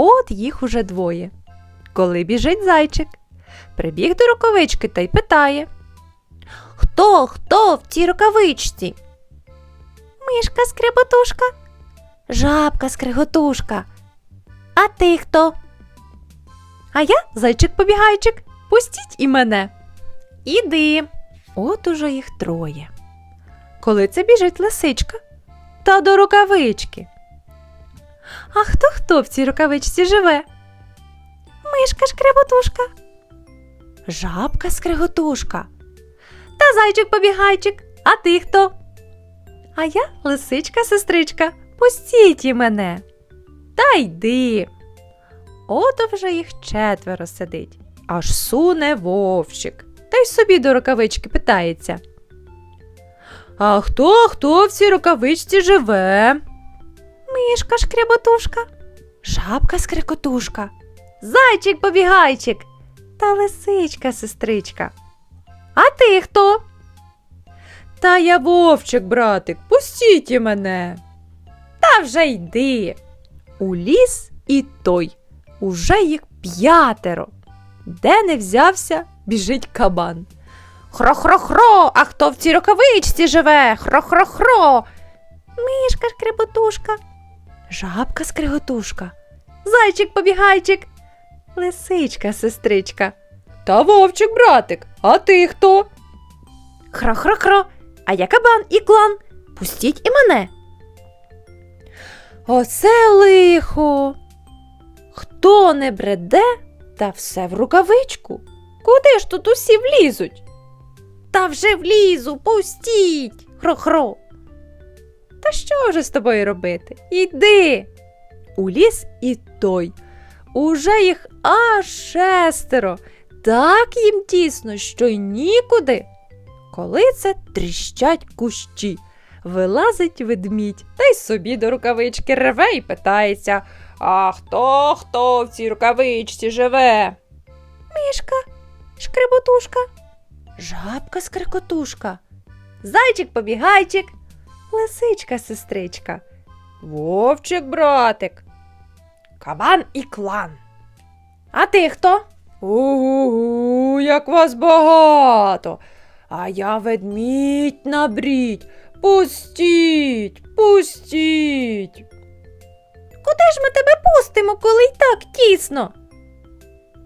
От їх уже двоє. Коли біжить зайчик, прибіг до рукавички та й питає Хто, хто в цій рукавичці? Мишка скриготушка, жабка скриготушка. А ти хто? А я зайчик-побігайчик. Пустіть і мене. Іди. От уже їх троє. Коли це біжить лисичка та до рукавички. А хто хто в цій рукавичці живе? Мишка шкреботушка, жабка скреготушка та зайчик-побігайчик. А ти хто? А я лисичка-сестричка. Пустіть і мене. Та йди. Ото вже їх четверо сидить, аж суне вовчик, та й собі до рукавички питається. А хто хто в цій рукавичці живе? Мишка шкреботушка, жабка скрекотушка, зайчик побігайчик та лисичка сестричка. А ти хто? Та я вовчик, братик, пустіть мене. Та вже йди. У ліс і той. Уже їх п'ятеро. Де не взявся, біжить кабан. Хро-хро-хро, а хто в цій рукавичці живе? Хро-хро-хро. Мишка шкреботушка, жабка скриготушка, зайчик побігайчик, лисичка сестричка. Та вовчик, братик, а ти хто? Хро-хро-хро, а я кабан і клан. Пустіть і мене. Оце лихо. Хто не бреде, та все в рукавичку. Куди ж тут усі влізуть? Та вже влізу, пустіть, хро-хро. Та що вже з тобою робити? Іди. У ліс і той. Уже їх аж шестеро. Так їм тісно, що й нікуди. Коли це тріщать кущі, вилазить ведмідь та й собі до рукавички реве і питається А хто хто в цій рукавичці живе? Мішка, шкреботушка, жабка скрикотушка, зайчик побігайчик, лисичка сестричка, вовчик братик, кабан і клан. А ти хто? Угу, як вас багато. А я ведмідь набрідь. Пустіть, пустіть. Куди ж ми тебе пустимо, коли й так тісно?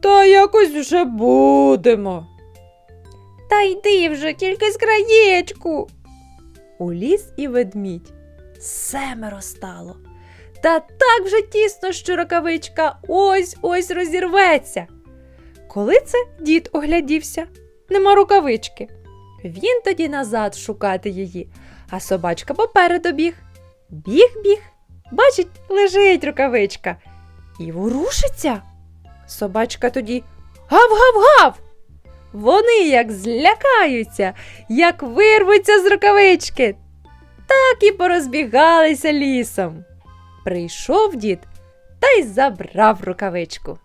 Та якось вже будемо. Та йди вже, тільки з краєчку. У ліс і ведмідь. Семеро стало. Та так вже тісно, що рукавичка ось ось розірветься. Коли це дід оглядівся, нема рукавички. Він тоді назад шукати її, а собачка попереду біг. Біг, біг, бачить, лежить рукавичка і ворушиться. Собачка тоді гав-гав-гав. Вони як злякаються, як вирвуться з рукавички, так і порозбігалися лісом. Прийшов дід та й забрав рукавичку.